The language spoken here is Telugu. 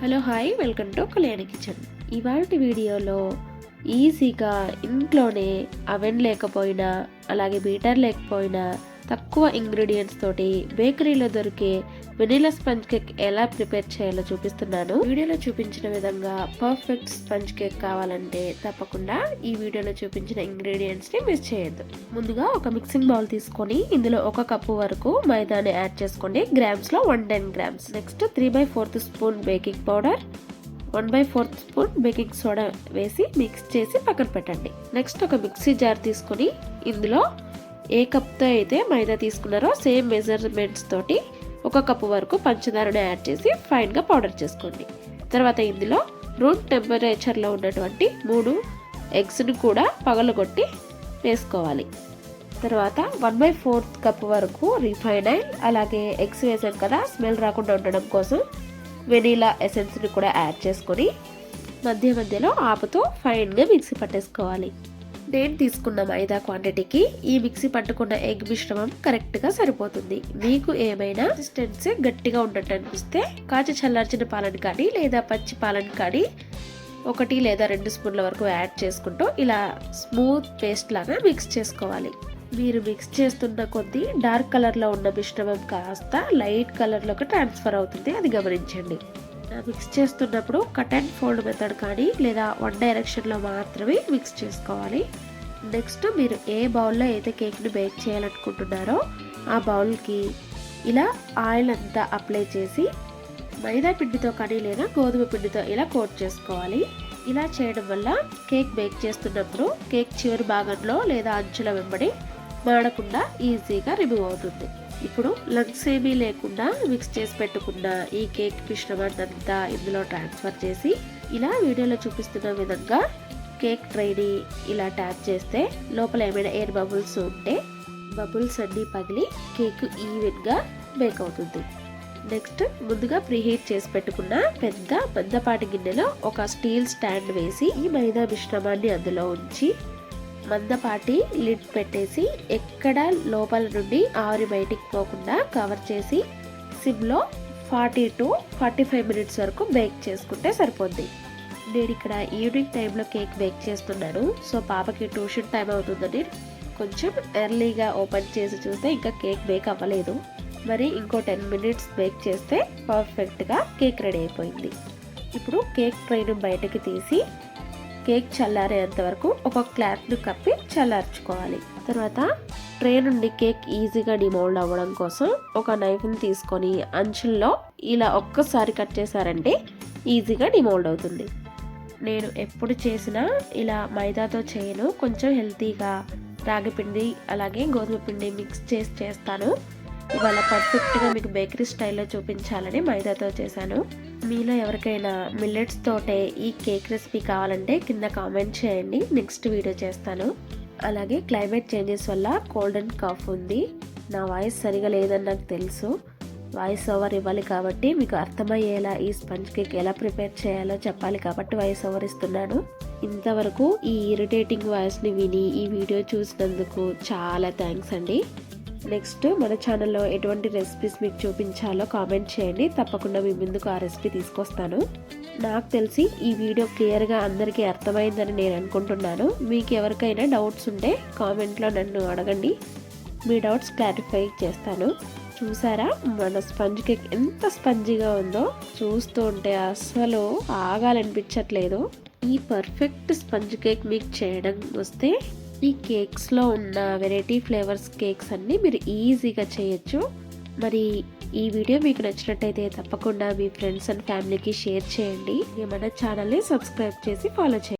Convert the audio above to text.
Hello hi welcome to Kalyani kitchen. ఇవాటి వీడియోలో ఈజీగా ఇంట్లోనే అవెన్ లేకపోయినా అలాగే బీటర్ లేకపోయినా తక్కువ ఇంగ్రీడియంట్స్ తోటి బేకరీలో దొరికే వెనీలా స్పంజ్ కేక్ ఎలా ప్రిపేర్ చేయాలో చూపిస్తున్నాను. వీడియోలో చూపించిన విధంగా పర్ఫెక్ట్ స్పంజ్ కేక్ కావాలంటే తప్పకుండా ఈ వీడియోలో చూపించిన ఇంగ్రీడియంట్స్ని మిస్ చేయొద్దు. ముందుగా ఒక మిక్సింగ్ బౌల్ తీసుకొని ఇందులో ఒక కప్పు వరకు మైదాని యాడ్ చేసుకోండి. గ్రామ్స్లో one ten grams next three by fourth spoon baking powder one by fourth spoon baking soda వేసి మిక్స్ చేసి పక్కన పెట్టండి. నెక్స్ట్ ఒక మిక్సీ జార్ తీసుకొని ఇందులో ఏ కప్తో అయితే మైదా తీసుకున్నారో సేమ్ మెజర్మెంట్స్ తోటి ఒక కప్పు వరకు పంచదారను యాడ్ చేసి ఫైన్గా పౌడర్ చేసుకోండి. తర్వాత ఇందులో రూమ్ టెంపరేచర్లో ఉన్నటువంటి మూడు ఎగ్స్ని కూడా పగలగొట్టి వేసుకోవాలి. తర్వాత వన్ బై ఫోర్త్ కప్ వరకు రిఫైన్ ఆయిల్ అలాగే ఎగ్స్ వేసాం కదా స్మెల్ రాకుండా ఉండడం కోసం వెనీలా ఎసెన్స్ని కూడా యాడ్ చేసుకొని మధ్య మధ్యలో ఆపుతూ ఫైన్గా మిక్సీ పట్టేసుకోవాలి. నేను తీసుకున్న మైదా క్వాంటిటీకి. ఈ మిక్సీ పట్టుకున్న ఎగ్ మిశ్రమం కరెక్ట్గా సరిపోతుంది. మీకు ఏమైనా కన్సిస్టెన్సీ గట్టిగా ఉన్నట్టు అనిపిస్తే కాచి చల్లార్చిన పాలను కానీ లేదా పచ్చి పాలను కానీ ఒకటి లేదా రెండు స్పూన్ల వరకు యాడ్ చేసుకుంటూ ఇలా స్మూత్ పేస్ట్ లాగా మిక్స్ చేసుకోవాలి. మీరు మిక్స్ చేస్తున్న కొద్దీ డార్క్ కలర్లో ఉన్న మిశ్రమం కాస్త లైట్ కలర్లోకి ట్రాన్స్ఫర్ అవుతుంది. అది గమనించండి. మిక్స్ చేస్తున్నప్పుడు కట్ అండ్ ఫోల్డ్ మెథడ్ కానీ లేదా వన్ డైరెక్షన్లో మాత్రమే మిక్స్ చేసుకోవాలి. నెక్స్ట్ మీరు ఏ బౌల్లో అయితే కేక్ని బేక్ చేయాలనుకుంటున్నారో ఆ బౌల్కి ఇలా ఆయిల్ అంతా అప్లై చేసి మైదా పిండితో కానీ లేదా గోధుమ పిండితో ఇలా కోట్ చేసుకోవాలి. ఇలా చేయడం వల్ల కేక్ బేక్ చేస్తున్నప్పుడు కేక్ చివరి భాగంలో లేదా అంచుల వెంబడి మాడకుండా ఈజీగా రిమూవ్ అవుతుంది. ఇప్పుడు లంగ్స్ ఏమీ లేకుండా మిక్స్ చేసి పెట్టుకున్న ఈ కేక్ మిశ్రమాన్ని అంతా ఇందులో ట్రాన్స్ఫర్ చేసి ఇలా వీడియోలో చూపిస్తున్న విధంగా కేక్ ట్రైని ఇలా ట్యాప్ చేస్తే లోపల ఏమైనా ఎయిర్ బబుల్స్ ఉంటే బబుల్స్ అన్నీ పగిలి కేక్ ఈవెన్గా బేక్ అవుతుంది. నెక్స్ట్ ముందుగా ప్రీహీట్ చేసి పెట్టుకున్న పెద్ద పెద్దపాటి గిన్నెలో ఒక స్టీల్ స్టాండ్ వేసి ఈ మైదా మిశ్రమాన్ని అందులో ఉంచి మందపాటి లిడ్ పెట్టేసి ఎక్కడ లోపల నుండి ఆవిరి బయటికి పోకుండా కవర్ చేసి సిమ్లో forty to forty five minutes వరకు బేక్ చేసుకుంటే సరిపోద్ది. నేను ఇక్కడ ఈవినింగ్ టైంలో కేక్ బేక్ చేస్తున్నాను. సో పాపకి ట్యూషన్ టైం అవుతుందని కొంచెం ఎర్లీగా ఓపెన్ చేసి చూస్తే ఇంకా కేక్ బేక్ అవ్వలేదు. మరి ఇంకో టెన్ మినిట్స్ బేక్ చేస్తే పర్ఫెక్ట్గా కేక్ రెడీ అయిపోయింది. ఇప్పుడు కేక్ ట్రైను బయటకి తీసి కేక్ చల్లారేంత వరకు ఒక క్లాత్ను కప్పి చల్లార్చుకోవాలి. తర్వాత ట్రే నుండి కేక్ ఈజీగా డిమోల్డ్ అవ్వడం కోసం ఒక నైఫ్ని తీసుకొని అంచుల్లో ఇలా ఒక్కసారి కట్ చేశారంటే ఈజీగా డిమోల్డ్ అవుతుంది. నేను ఎప్పుడు చేసినా ఇలా మైదాతో చేయను. కొంచెం హెల్తీగా రాగి పిండి అలాగే గోధుమ పిండి మిక్స్ చేసి చేస్తాను. ఇవాళ పర్ఫెక్ట్గా మీకు బేకరీ స్టైల్లో చూపించాలని మైదాతో చేశాను. మీలో ఎవరికైనా మిల్లెట్స్ తోటే ఈ కేక్ రెసిపీ కావాలంటే కింద కామెంట్ చేయండి. నెక్స్ట్ వీడియో చేస్తాను. అలాగే క్లైమేట్ చేంజెస్ వల్ల కోల్డ్ అండ్ కాఫ్ ఉంది. నా వాయిస్ సరిగా లేదని నాకు తెలుసు. వాయిస్ ఓవర్ ఇవ్వాలి కాబట్టి మీకు అర్థమయ్యేలా ఈ స్పంజ్ కేక్ ఎలా ప్రిపేర్ చేయాలో చెప్పాలి కాబట్టి వాయిస్ ఓవర్ ఇస్తున్నాను. ఇంతవరకు ఈ ఇరిటేటింగ్ వాయిస్ని విని ఈ వీడియో చూసినందుకు చాలా థ్యాంక్స్ అండి. నెక్స్ట్ మన ఛానల్లో ఎటువంటి రెసిపీస్ మీకు చూపించాలో కామెంట్ చేయండి. తప్పకుండా మీ ముందుకు ఆ రెసిపీ తీసుకొస్తాను. నాకు తెలిసి ఈ వీడియో క్లియర్గా అందరికీ అర్థమైందని నేను అనుకుంటున్నాను. మీకు ఎవరికైనా డౌట్స్ ఉంటే కామెంట్లో నన్ను అడగండి. మీ డౌట్స్ క్లారిఫై చేస్తాను. చూసారా? మన స్పంజ్ కేక్ ఎంత స్పంజీగా ఉందో చూస్తూ ఉంటే అసలు ఆగాలనిపించట్లేదు. ఈ పర్ఫెక్ట్ స్పంజ్ కేక్ మీకు చేయడం వస్తే ఈ కేక్స్లో ఉన్న వెరైటీ ఫ్లేవర్స్ కేక్స్ అన్నీ మీరు ఈజీగా చేయొచ్చు. మరి ఈ వీడియో మీకు నచ్చినట్టయితే తప్పకుండా మీ ఫ్రెండ్స్ అండ్ ఫ్యామిలీకి షేర్ చేయండి. మన ఛానల్ని సబ్స్క్రైబ్ చేసి ఫాలో చేయండి.